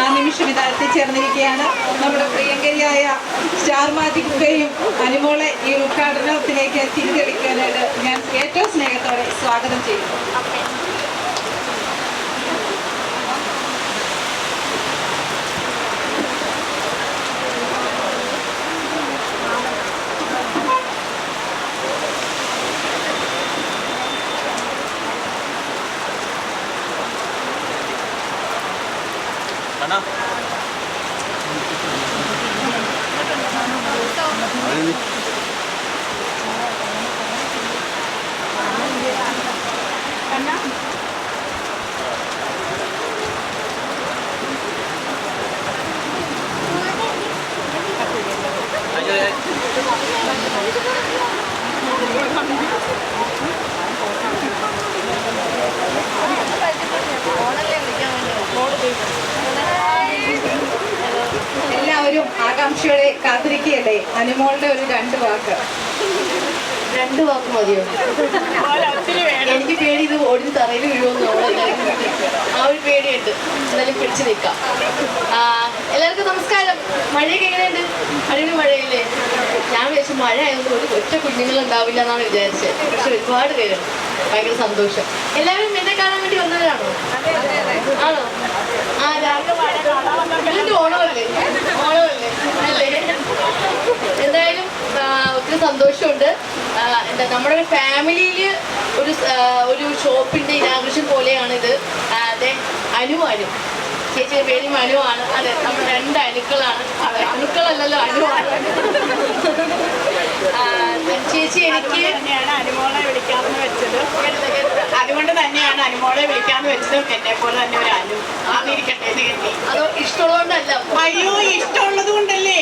ആ നിമിഷം ഇത് എത്തിച്ചേർന്നിരിക്കുകയാണ് നമ്മുടെ പ്രിയങ്കരിയായ സ്റ്റാർ മാജിക്കുകയും അനുമോളെ ഈ ഉദ്ഘാടനത്തിലേക്ക് തിരിതെളിക്കാനായിട്ട് ഞാൻ ഏറ്റവും സ്നേഹത്തോടെ സ്വാഗതം ചെയ്യുന്നു. അണ്ണാ എല്ലാവരും ആകാംക്ഷയോടെ കാത്തിരിക്കുകയല്ലേ? അനുമോളുടെ ഒരു രണ്ട് വാക്ക്. രണ്ട് വാക്ക് മതിയോ? എനിക്ക് പേടി ഇത് ഓടി തറയിൽ വീഴുമെന്ന് ആ ഒരു പേടിയുണ്ട്. എന്തായാലും പിടിച്ചു നിൽക്കാം. എല്ലാവർക്കും നമസ്കാരം. മഴയൊക്കെ എങ്ങനെയുണ്ട്? അടിപൊളി മഴയില്ലേ? ഞാൻ വിചാരിച്ചു മഴ ആയതുകൊണ്ട് ഒരു ഒറ്റ കുഞ്ഞുങ്ങൾ ഉണ്ടാവില്ല എന്നാണ് വിചാരിച്ചത്. പക്ഷെ ഒരുപാട് പേരുണ്ട്. ഭയങ്കര സന്തോഷം. എല്ലാവരും എന്നെ കാണാൻ വേണ്ടി വന്നവരാണോ? ആണോ? ആ രാവിലെ ഓണമല്ലേ ഓണമല്ലേ അല്ലേ എന്തായാലും ആ, ഒത്തിരി സന്തോഷമുണ്ട് ആ, എന്താ നമ്മുടെ ഒരു ഫാമിലിയിൽ ഒരു ഒരു ഷോപ്പിന്റെ ഇനാഗ്രേഷൻ പോലെയാണ് ഇത് അതെ അനു അനു. ചേച്ചിയുടെ പേര് മനുവാണ് അതെ നമ്മൾ രണ്ട് അനുക്കളാണ്. അതെ അനുക്കളല്ലല്ലോ അനുവാണ് ചേച്ചി എനിക്ക് തന്നെയാണ് അനുമോളെ വിളിക്കാമെന്ന് വെച്ചത്. അതുകൊണ്ട് തന്നെയാണ് അനുമോളെ വിളിക്കാമെന്ന് വെച്ചത് എന്നെ പോലെ തന്നെ ഒരു അനു. ആന്നിരിക്കട്ടെ എന്ന് കരുതി. അതോ ഇഷ്ടമുള്ളതുകൊണ്ടല്ല? അയ്യോ ഇഷ്ടമുള്ളത് കൊണ്ടല്ലേ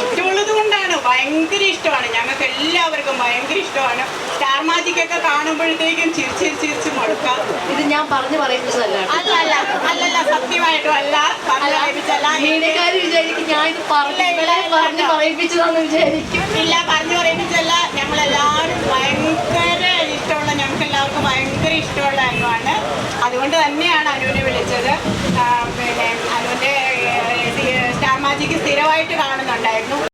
ഇഷ്ടമുള്ളത് കൊണ്ടാണ് ഭയങ്കര ഇഷ്ടമാണ് ഞങ്ങൾക്ക് എല്ലാവർക്കും ഭയങ്കര ഇഷ്ടമാണ്. സ്റ്റാർ മാജിക് ഒക്കെ കാണുമ്പോഴത്തേക്കും ചിരിച്ച് ചിരിച്ച് മുടക്കാം ഇത് ഞാൻ പറഞ്ഞു പറയുന്നതല്ല അല്ല അല്ല അല്ലല്ല സത്യമായിട്ടും അല്ല. മീനക്കാര് വിചാരിക്കും ഞാൻ ഇത് പറഞ്ഞ് പറയിപ്പിച്ചതാന്ന് വിചാരിക്കും. ഇല്ല പറഞ്ഞു പറയിപ്പിച്ചല്ല. ഞങ്ങളെല്ലാവരും ഭയങ്കര ഇഷ്ടമുള്ള ഞങ്ങൾക്ക് എല്ലാവർക്കും ഭയങ്കര ഇഷ്ടമുള്ള അനുവാണ്. അതുകൊണ്ട് തന്നെയാണ് അനുവിനെ വിളിച്ചത്. പിന്നെ അനുവിന്റെ സ്റ്റാർ മാജിക്ക് സ്ഥിരമായിട്ട് കാണുന്നുണ്ടായിരുന്നു.